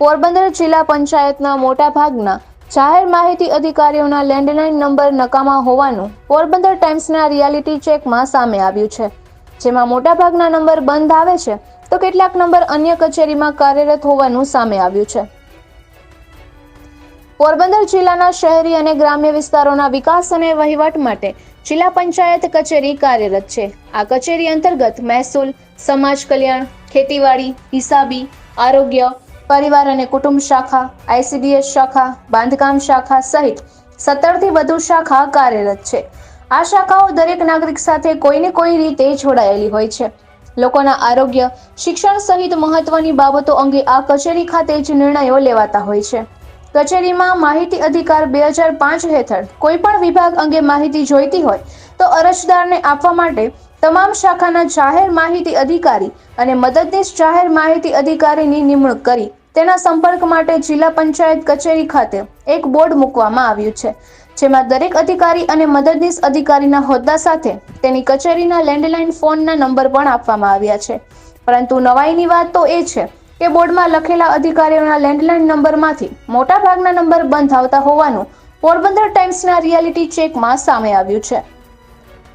પોરબંદર જિલ્લા પંચાયતના મોટા ભાગના જાહેર માહિતી અધિકારીઓના લેન્ડલાઇન નંબર નકામા હોવાનું પોરબંદર ટાઈમ્સના રિયાલિટી ચેકમાં સામે આવ્યું છે. જેમાં મોટાભાગના નંબર બંધ આવે છે તો કેટલાક નંબર અન્ય કચેરીમાં કાર્યરત હોવાનું સામે આવ્યું છે. પોરબંદર જિલ્લાના શહેરી અને ગ્રામ્ય વિસ્તારોના વિકાસ અને વહીવટ માટે જિલ્લા પંચાયત કચેરી કાર્યરત છે. આ કચેરી અંતર્ગત મહેસૂલ, સમાજ કલ્યાણ, ખેતીવાડી, હિસાબી, આરોગ્ય પરિવાર અને કુટુંબ શાખા, આઈસીડીએસ શાખા, બાંધકામ શાખા સહિત સત્તરથી વધુ શાખા કાર્યરત છે. આ શાખાઓ દરેક નાગરિક સાથે કોઈને કોઈ રીતે જોડાયેલી હોય છે. લોકોના આરોગ્ય, શિક્ષણ સહિત મહત્વની બાબતો અંગે આ કચેરી ખાતે જ નિર્ણયો લેવાતા હોય છે. કચેરીમાં માહિતી અધિકાર બે હજાર પાંચ હેઠળ કોઈ પણ વિભાગ અંગે માહિતી જોઈતી હોય તો અરજદારને આપવા માટે તમામ શાખાના જાહેર માહિતી અધિકારી અને મદદનીશ જાહેર માહિતી અધિકારીની નિમણૂક કરી તેના સંપર્ક માટે જિલ્લા પંચાયત કચેરી ખાતે એક બોર્ડ મૂકવામાં આવ્યું છે, જેમાં દરેક અધિકારી અને મદદનીશ અધિકારીના હોદ્દા સાથે તેની કચેરીના લેન્ડલાઇન ફોનના નંબર પણ આપવામાં આવ્યા છે. પરંતુ નવાઈની વાત તો એ છે કે બોર્ડમાં લખેલા અધિકારીઓના લેન્ડલાઇન નંબરમાંથી મોટાભાગના નંબર બંધ આવતા હોવાનું પોરબંદર ટાઈમ્સના રિયાલિટી ચેકમાં સામે આવ્યું છે.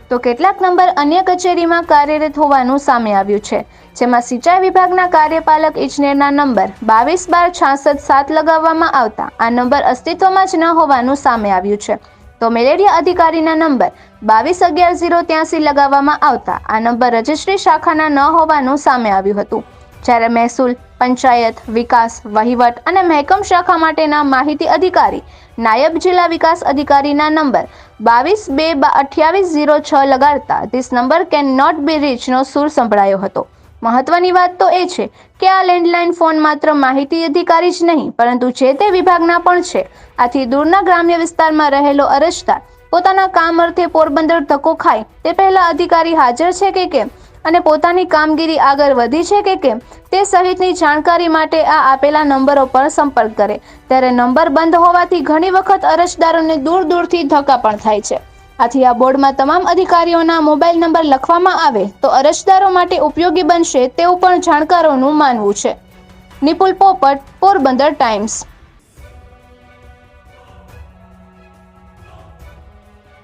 તો કેટલાક નંબર અન્ય કચેરીમાં કાર્યરત હોવાનું સામે આવ્યું છે, જેમાં સિંચાઈ વિભાગના કાર્યપાલક ઇજનેરના નંબર બાવીસ બાર છાસઠ સાત લગાવવામાં આવતા આ નંબર અસ્તિત્વમાં જ ન હોવાનું સામે આવ્યું છે. તો મેલેરિયા અધિકારીના નંબર બાવીસ અગિયાર ઝીરો ત્યાંસી લગાવવામાં આવતા આ નંબર રજિસ્ટ્રી શાખાના ન હોવાનું સામે આવ્યું હતું. જ્યારે મહેસૂલ પંચાયત, વિકાસ, વહીવટ અને મહેકમ શાખા માટેના માહિતી અધિકારી, નાયબ જિલ્લા વિકાસ અધિકારીના નંબર બાવીસ બે અઠ્યાવીસ ઝીરો છ લગાડતા this number can not be રીચનો સૂર સંભળાયો હતો. મહત્વની વાત તો એ છે કે આ લેન્ડલાઇન ફોન માત્ર માહિતી અધિકારી જ નહીં, પરંતુ જે તે વિભાગના પણ છે. આથી દૂરના ગ્રામ્ય વિસ્તારમાં રહેલો અરજદાર પોતાના કામ અર્થે પોરબંદર ધક્કો ખાય તે પહેલા અધિકારી હાજર છે કે કેમ? અને પોતાની કામગીરી આગળ વધી છે કે કેમ, તે સહિતની જાણકારી માટે આ આપેલા નંબરો પર સંપર્ક કરે. ત્યારે નંબર બંધ હોવાથી ઘણી વખત અરજદારોને દૂર દૂરથી ધક્કા પણ થાય છે. આથી આ બોર્ડમાં તમામ અધિકારીઓના મોબાઈલ નંબર લખવામાં આવે તો અરજદારો માટે ઉપયોગી બનશે તેવું પણ જાણકારોનું માનવું છે. નિપુલ પોપટ, પોરબંદર ટાઈમ્સ.